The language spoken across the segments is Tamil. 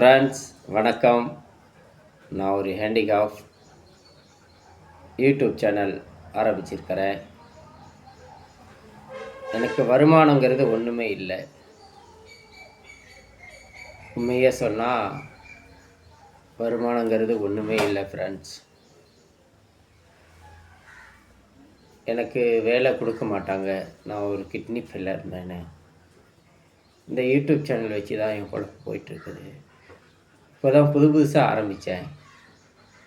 ஃப்ரெண்ட்ஸ் வணக்கம். நான் ஒரு ஹேண்டிகாஃப் யூடியூப் சேனல் ஆரம்பிச்சிருக்கிறேன். எனக்கு வருமானங்கிறது ஒன்றுமே இல்லை. உண்மையாக சொன்னால் வருமானங்கிறது ஒன்றுமே இல்லை ஃப்ரெண்ட்ஸ் எனக்கு வேலை கொடுக்க மாட்டாங்க. நான் ஒரு கிட்னி ஃபெயிலர் மேனு. இந்த யூடியூப் சேனல் வச்சு தான் என் குழப்பம் போயிட்டுருக்குது இப்போ தான் புது புதுசாக ஆரம்பித்தேன்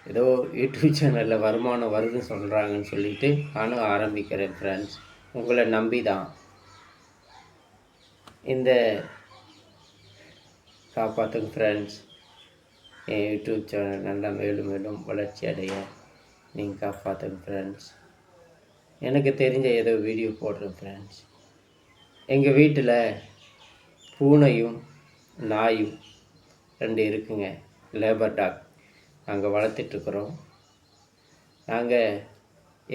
ஏதோ யூடியூப் சேனலில் வருமானம் வருதுன்னு சொல்கிறாங்கன்னு சொல்லிட்டு நானும் ஆரம்பிக்கிறேன் ஃப்ரெண்ட்ஸ் உங்களை நம்பி தான் இந்த காப்பாற்றுங்க ஃப்ரெண்ட்ஸ் என் யூடியூப் சேனல் நல்லா மேலும் மேலும் வளர்ச்சி அடைய நீங்கள் காப்பாற்றுங்க ஃப்ரெண்ட்ஸ் எனக்கு தெரிஞ்ச ஏதோ வீடியோ போடுறேன் ஃப்ரெண்ட்ஸ் எங்கள் வீட்டில் பூனையும் நாயும் ரெண்டு இருக்குங்க. லேபர் டாக் நாங்கள் வளர்த்துட்ருக்குறோம். நாங்கள்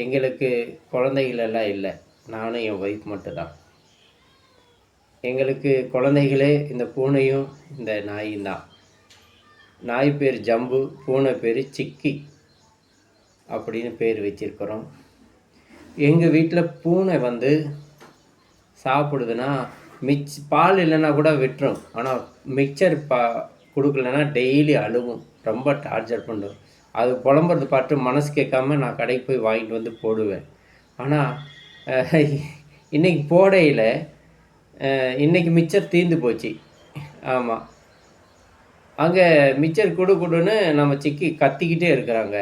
எங்களுக்கு குழந்தைகளெல்லாம் இல்லை. நானும் என் ஒய்ஃப் மட்டும்தான். எங்களுக்கு குழந்தைகளே இந்த பூனையும் இந்த நாயும் தான். நாய் பேர் ஜம்பு பூனை பேர் சிக்கி அப்படின்னு பேர் வச்சுருக்குறோம். எங்கள் வீட்டில் பூனை வந்து சாப்பிடுதுன்னா மிச் பால் இல்லைன்னா கூட விட்டுரும். ஆனால் மிக்சர் பா கொடுக்கலன்னா டெய்லி அழுவும். ரொம்ப டார்ச்சர் பண்ணும். அது புலம்புறது பார்த்து மனசு கேட்காம நான் கடைக்கு போய் வாங்கிட்டு வந்து போடுவேன். ஆனால் இன்னைக்கு போடையில் இன்றைக்கி மிச்சர் தீர்ந்து போச்சு. ஆமாம் அங்கே மிச்சர் கொடு கொடுன்னு நம்ம சிக்கி கத்திக்கிட்டே இருக்கிறாங்க.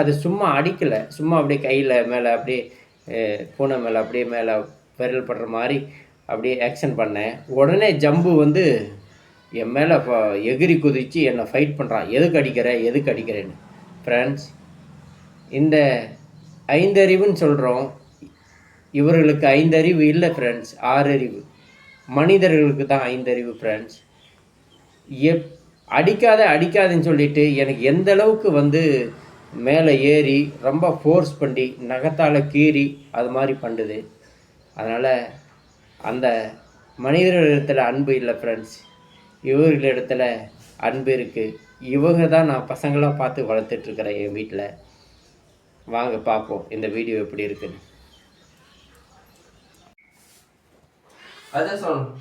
அது சும்மா அடிக்கலை. சும்மா அப்படியே கையில் மேலே அப்படியே பூனை மேலே அப்படியே மேலே விரல் படுற மாதிரி அப்படியே ஆக்ஷன் பண்ணேன். உடனே ஜம்பு வந்து என் மேலே எகிரி குதித்து என்னை ஃபைட் பண்ணுறான் எதுக்கு அடிக்கிற? எதுக்கு அடிக்கிறேன்னு. ஃப்ரெண்ட்ஸ் இந்த ஐந்தறிவுன்னு சொல்கிறோம் இவர்களுக்கு ஐந்தறிவு இல்லை ஃப்ரெண்ட்ஸ் ஆறறிவு. மனிதர்களுக்கு தான் ஐந்தறிவு ஃப்ரெண்ட்ஸ் எப் அடிக்காத அடிக்காதுன்னு சொல்லிட்டு எனக்கு எந்த அளவுக்கு வந்து மேலே ஏறி ரொம்ப ஃபோர்ஸ் பண்ணி நகத்தால் கீறி அது மாதிரி பண்ணுது. அதனால் அந்த மனிதர்களிடத்தில் அன்பு இல்லை ஃப்ரெண்ட்ஸ் இவர்களிடத்துல அன்பு இருக்குது இவங்க தான் நான் பசங்களாக பார்த்து வளர்த்துட்ருக்குறேன் என் வீட்டில் வாங்க பார்ப்போம். இந்த வீடியோ எப்படி இருக்குன்னு. அதான் சொல்லணும்.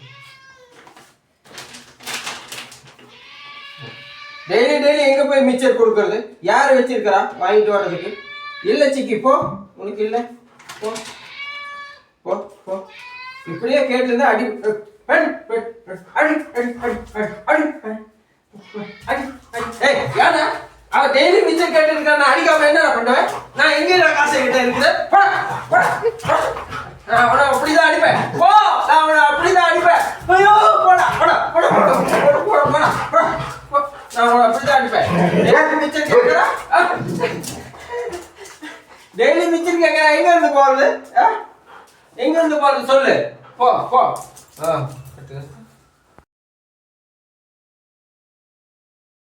டெய்லி டெய்லி எங்க போய் மிச்சர் கொடுக்கறது? யார் வச்சிருக்கிறா? வாங்கிட்டு வர்றதுக்கு? இல்ல சிக்கி போ. உனக்கு இல்ல. போ. போ போ. இப்படியே கேட்டிருந்தா அடி அவன் டெய்லி மிச்சம் கேட்டு இருக்கான் நான் அடிக்காம என்ன பண்ணுவேன் நான் எங்க காசு கிட்ட இருக்குது? நான் அவனை அப்படிதான் அடிப்பேன். போ நான் அவனை அப்படிதான் அடிப்பேன். ஐயோ போடா போடா போடா போடா போடா போடா போடா நான் அவனை டெய்லி மிச்சம் கேட்கிறா டெய்லி மிச்சம் கேட்கிறா எங்க இருந்து போறது? சொல்லு. போ போ. 아, 하여튼.